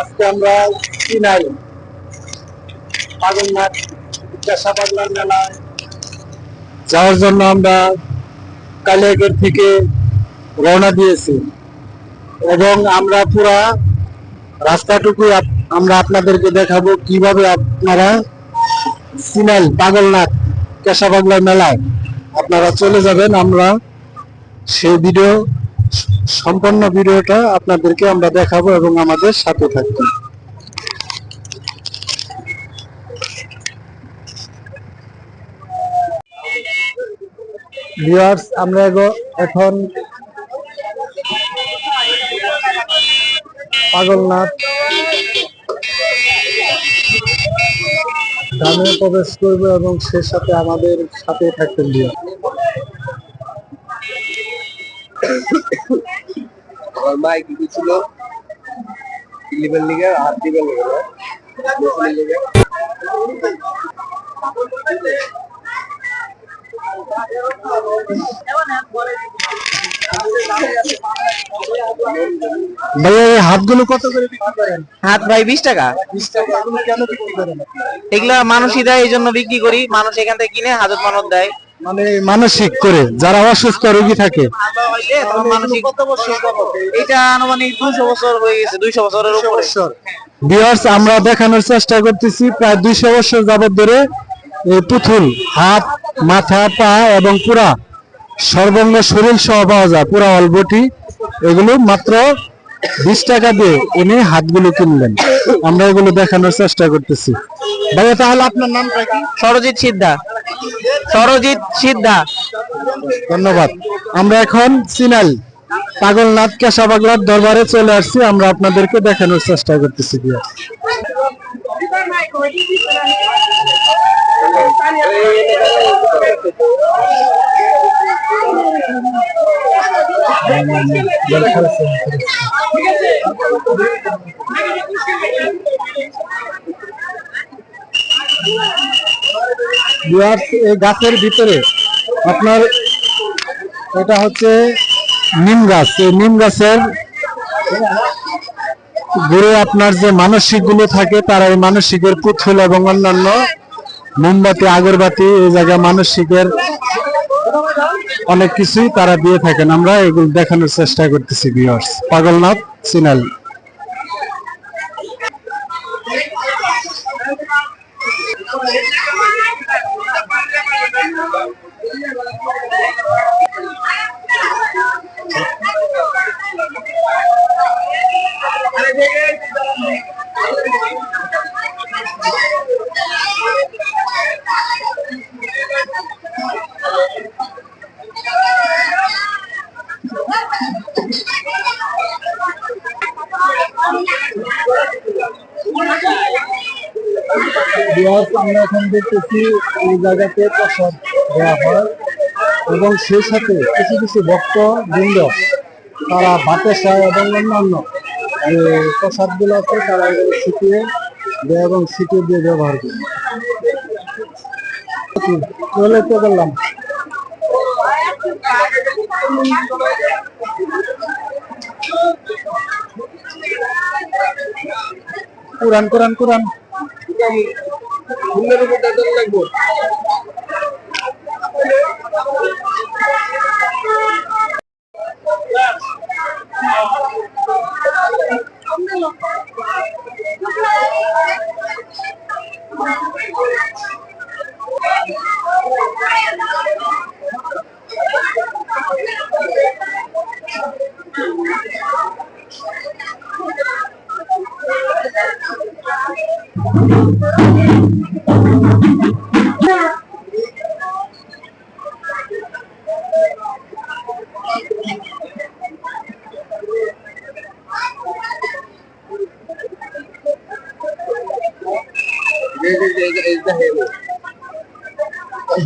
আজকে আমরা চিনাই পাগলনাথ পেশা মেলায় যাওয়ার জন্য আমরা কালিয়াগড় থেকে রওনা দিয়েছি। এবং আমরা পুরা রাস্তাটুকু আমরা আপনাদেরকে দেখাবো কীভাবে আপনারা সিনাইল পাগলনাথ কেশা পাগলার মেলায় আপনারা চলে যাবেন। আমরা সেই ভিডিও সম্পূর্ণ ভিডিওটা আপনাদেরকে আমরা দেখাবো এবং আমাদের সাথে থাকবেন। ভিউয়ার্স, আমরা এখন পাগলনাথ গ্রামে প্রবেশ করব এবং সে সাথে আমাদের সাথে থাকতেন দিয়ে আমার মা কি ছিল। লিগে লিগে লিগে ভাইয়া এই হাতগুলো কত করে বিক্রি করেন? হাত ভাই বিশ টাকা। বিশ টাকা কেন বিক্রি করেন? এগুলা মানুষই দেয় এই জন্য বিক্রি করি। মানুষ এখান থেকে কিনে হাজত মানত দেয়। মানে মানসিক করে যারা অসুস্থ রোগী থাকে। এটা আনুমানিক দুইশো বছর হয়ে গেছে দুইশো বছরের উপরে। আমরা দেখানোর চেষ্টা করতেছি প্রায় দুইশো বছর যাবত ধরে পুতুল হাত মাথা পা এবং পুরা সর্বাঙ্গ শরীর সহ পাওয়া যায় পুরা অলবটি এগুলো মাত্র বিশ টাকা দিয়ে উনি হাতগুলো কিনলেন। আমরা এগুলো দেখানোর চেষ্টা করতেছি। ভাইয়া তাহলে আপনার নামটা কি? সরজিৎ সিদ্ধা সরজিৎ সিদ্ধা। ধন্যবাদ। আমরা এখন সিনাল পাগলনাথ কেশা পাগলার দরবারে চলে আসছি। আমরা আপনাদেরকে দেখানোর চেষ্টা করতেছি এই গাছের ভিতরে আপনার এটা হচ্ছে নিম গাছ। এই নিম গাছের ঘুরে আপনার যে মানসিকগুলো থাকে, তারা এই মানসিকের পুতুল এবং অন্যান্য মোমবাতি, আগরবাতি, এই জায়গায় মানসিকের অনেক কিছুই তারা দিয়ে থাকেন। আমরা এগুলো দেখানোর চেষ্টা করতেছি ভিউয়ার্স পাগলনাথ সিনাল। আমরা এখন দেখতেছি এই জায়গাতে প্রসাদ দেওয়া হয় এবং সেই সাথে কিছু কিছু ভক্ত বৃন্দ তারা ভাতের সায় এবং অন্যান্য যে প্রসাদগুলো আছে, তারা এগুলো শিখিয়ে দেয় এবং শিখিয়ে দিয়ে ব্যবহার করে। চলে তো বললাম। কোরআন কোরআন কোরআন। লাগবো।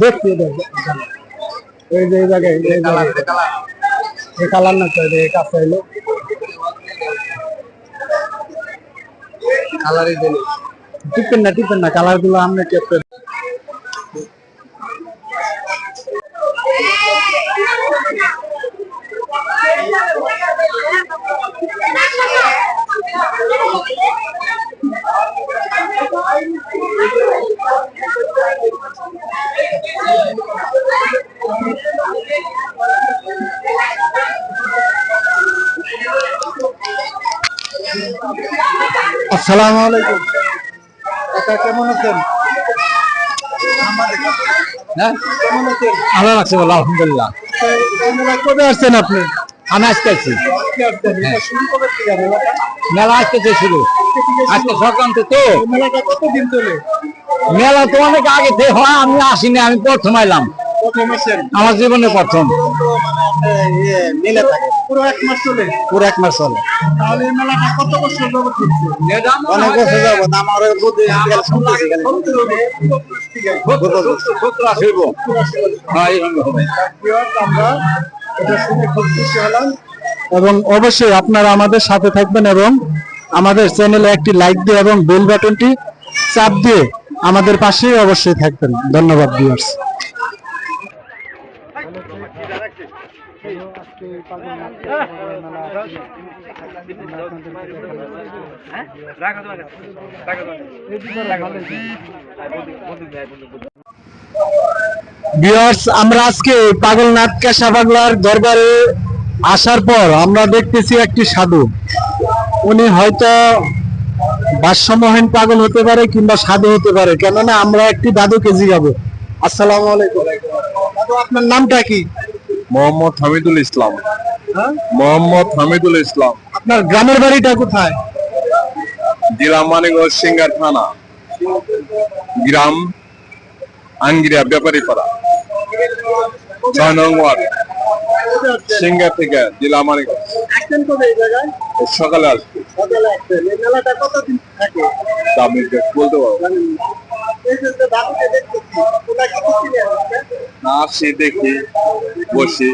দেখছি এই যে কালার না এই কাছে এলো কালারই দেনি টিপেন না টিপেন না কালারগুলো আমরা ক্যাপ্টেন আসসালামু আলাইকুম। কাকা কেমন আছেন? হ্যাঁ? বলো আলহামদুলিল্লাহ। কবে আসছেন আপনি? আমি আজকে শুরু মেলা আজকে সংক্রান্ত তো। মেলাটা কতদিন চলে? মেলা তো অনেক আগে থেকে হয় আমি আসিনি আমি প্রথম এলাম আমার জীবনে প্রথম। মিলে থাকে। পুরো এক মাস চলে। পুরো এক মাস চলে। তাহলে এই মেলাটা কত বছর যাবত হচ্ছে অনেক বছর যাবত। আমার বুদ্ধি আমরা এটা শুনে খুব খুশি হলাম। এবং অবশ্যই আপনারা আমাদের সাথে থাকবেন এবং আমাদের চ্যানেলে একটি লাইক দিয়ে এবং বেল বাটনটি চাপ দিয়ে আমাদের পাশেই অবশ্যই থাকবেন। ধন্যবাদ ভিউয়ার্স ভিউয়ার্স আমরা আজকে পাগলনাথ কেশা পাগলার দরবারে আসার পর আমরা দেখতেছি একটি সাধু। উনি হয়তো ভারসাম্যহীন পাগল হতে পারে কিংবা সাধু হতে পারে। কেননা আমরা একটি দাদুকে জিগাবো। আসসালামু আলাইকুম। দাদু আপনার নামটা কি? মোহাম্মদ হামিদুল ইসলাম। হ্যাঁ? মোহাম্মদ হামিদুল ইসলাম। আপনার গ্রামের বাড়িটা কোথায়? জেলা মানিকগঞ্জ সিঙ্গার থানা। গ্রাম আঙ্গিরা ব্যাপারীপাড়া ছয় নং ওয়ার্ড। সিঙ্গার থেকে জেলা জায়গায়? সকালে আসবে। সকালে এই মেলাটা কতদিন থাকে? বলতে পারব। আসি দেখি, বসি।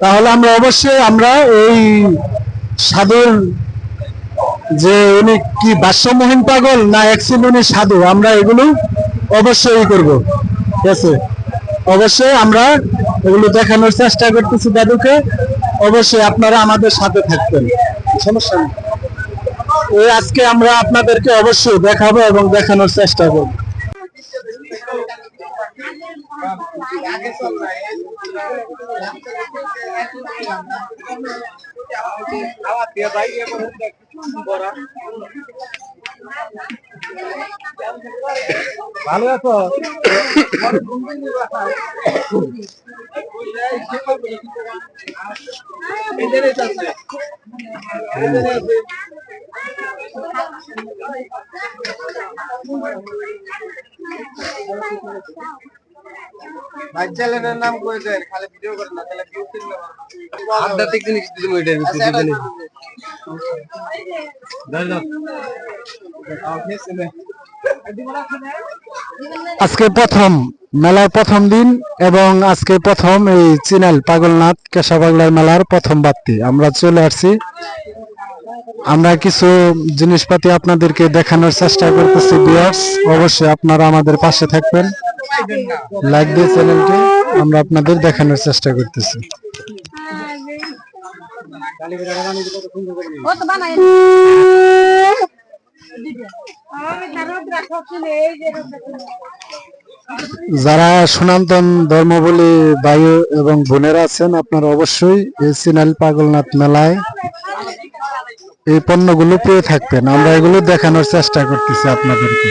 তাহলে আমরা অবশ্যই আমরা এই সাধুর যে উনি কি ভাষ্যমহীন পাগল না অ্যাকচুয়ালি উনি সাধু, আমরা এগুলো অবশ্যই করব। ঠিক আছে? অবশ্যই আমরা এগুলো দেখানোর চেষ্টা করতেছি দাদুকে। অবশ্যই আপনারা আমাদের সাথে থাকবেন। সমস্যা নেই। আজকে আমরা আপনাদেরকে অবশ্যই দেখাবো এবং দেখানোর চেষ্টা করব। ভালো আছো। ভাই চ্যানেলের নাম করে দেন খালি ভিডিও করেন না তাহলে ভিউ কিনলে আধ্যাত্মিক জিনিস দিতে মইটা আজকে প্রথম মেলার প্রথম দিন এবং আজকে প্রথম এই চিনাল পাগলনাথ কেশা পাগলার মেলার প্রথম বাড়তি আমরা চলে আসছি আমরা কিছু জিনিসপাতি আপনাদেরকে দেখানোর চেষ্টা করতেছি ভিউয়ার্স অবশ্যই আপনারা আমাদের পাশে থাকবেন। লাইক দিয়ে চ্যানেলটি আমরা আপনাদের দেখানোর চেষ্টা করতেছি। যারা সনাতন ধর্মাবলী ভাই এবং বোনেরা আছেন, আপনারা অবশ্যই এই সিনাল পাগলনাথ মেলায় এই পণ্যগুলো পেয়ে থাকবেন। আমরা এগুলো দেখানোর চেষ্টা করতেছি আপনাদেরকে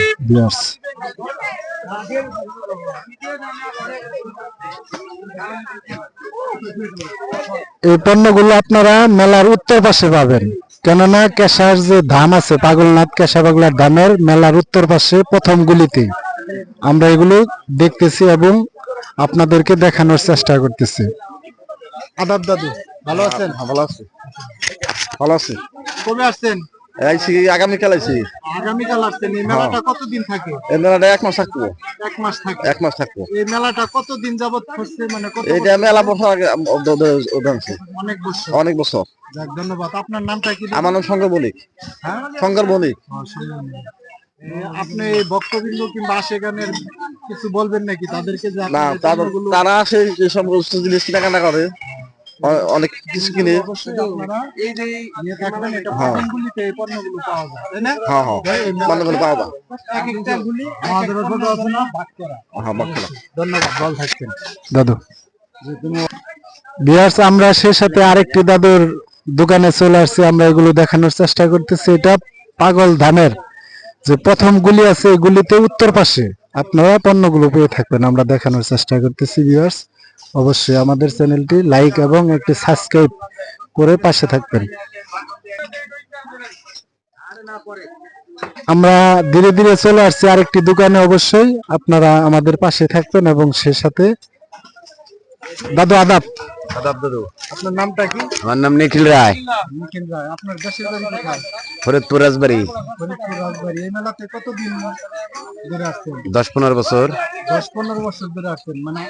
এই পণ্যগুলো আপনারা মেলার উত্তর পাশে পাবেন। কেননা কেশার যে ধাম আছে, পাগলনাথ কেশা পাগলার ধামের মেলার উত্তর পাশে প্রথম গুলিতে। আমরা এগুলো দেখতেছি এবং আপনাদেরকে দেখানোর চেষ্টা করতেছি। আদাব দাদু, ভালো আছেন? ভালো আছি। ভালো আছে। কবে আসছেন? আইসি আগামীকাল আইসি আগামীকাল আসছেন। এই মেলাটা কতদিন থাকে? এই মেলাটা এক মাস থাকব। এক মাস থাকে এক মাস থাকব। এই মেলাটা কতদিন যাবত হচ্ছে? মানে কত এইটা মেলা বছর আগে অনেক বছর। অনেক বছর। যাক ধন্যবাদ। আপনার নামটা কি? আমার নাম শঙ্কর বণিক হ্যাঁ? শঙ্কর বণিক সেই আপনি ভক্তবৃন্দ কিংবা আশেগানের কিছু বলবেন নাকি? তাদেরকে না তারা আসে যে সমস্ত জিনিস কেনাকাটা করে। অনেক কিছু কিনে এই যে নিয়ে এটা হ্যাঁ। এই পণ্যগুলো পাওয়া যায় তাই না? হ্যাঁ হ্যাঁ। মান্যগুলো পাওয়া যায়। এক একটা গুলি আমাদের ছোট আছে না ভাগ করা। হ্যাঁ বাক্যলা ধন্যবাদ ভালো থাকবেন। দাদু। বিয়ার্স আমরা সে সাথে আরেকটি দাদুর দোকানে চলে আসছি আমরা এগুলো দেখানোর চেষ্টা করতেছি। এটা পাগল ধানের। যে প্রথম গুলি আছে এই গুলিতে উত্তর পাশে আপনারা পণ্যগুলো পেয়ে থাকবেন আমরা দেখানোর চেষ্টা করতেছি ভিউয়ার্স অবশ্যই আমাদের চ্যানেলটি লাইক এবং একটি সাবস্ক্রাইব করে পাশে থাকবেন। আমরা ধীরে ধীরে চলে আসছি আরেকটি দোকানে। অবশ্যই আপনারা আমাদের পাশে থাকবেন এবং সে সাথে দাদু আদাব। আদাব দাদু আপনার নামটা কি? আমার নাম নিখিল রায়। নিখিল রায় আপনার দেশের বাড়ি কোথায়? ফরিদপুর রাজবাড়ি। ফরিদপুর রাজবাড়ি এই মেলাতে কতদিন ধরে আসছেন? দশ পনেরো বছর। দশ পনেরো বছর ধরে আসছেন মানে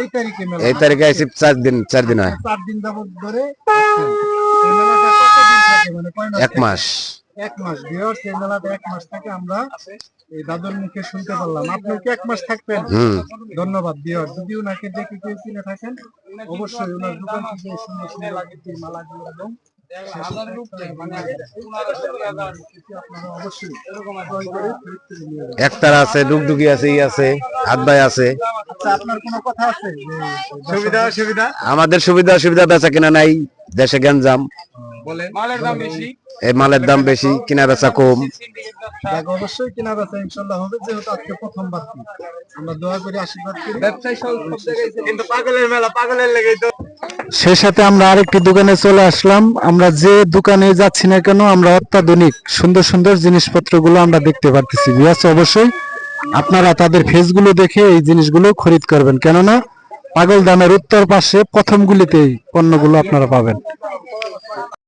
এই তারিখে মেলা এই তারিখে আইসি চার দিন চার দিন হয়। চার দিন যাবত ধরে আসছেন। এই মেলাটা কতদিন থাকে মানে এক মাস। এক মাস বিয়ার্স এই মেলাতে এক মাস থাকে আমরা এই দাদুর মুখে শুনতে পারলাম। আপনি কি এক মাস থাকবেন? ধন্যবাদ বিয়ার যদি ওনাকে দেখে কেউ চিনে থাকেন অবশ্যই ওনার দোকান থেকে এই সুন্দর সুন্দর আগের মালাগুলো এবং। একতারা আছে ডুগডুগি আছে ই আছে হাত ভাই আছে। আচ্ছা আপনার কোনো কথা আছে? সুবিধা অসুবিধা আমাদের সুবিধা। অসুবিধা বেচা কিনা নাই দেশে গ্যাঞ্জাম। এই মালের দাম বেশি কিনা বেচা কম অবশ্যই কেনা বেচা ইনশাল্লাহ হবে যেহেতু আজকে প্রথমবার আমরা দোয়া করি আশীর্বাদ করি। কিন্তু পাগলের মেলা পাগলের লেগেই তো সেই সাথে আমরা আরেকটি দোকানে চলে আসলাম। আমরা যে দোকানে যাচ্ছি না কেন আমরা অত্যাধুনিক সুন্দর সুন্দর জিনিসপত্রগুলো আমরা দেখতে পারতেছি। বিয়াস অবশ্যই আপনারা তাদের ফেসগুলো দেখে এই জিনিসগুলো খরিদ করবেন। কেননা পাগল দামের উত্তর পাশে প্রথম গুলিতেই পণ্যগুলো আপনারা পাবেন।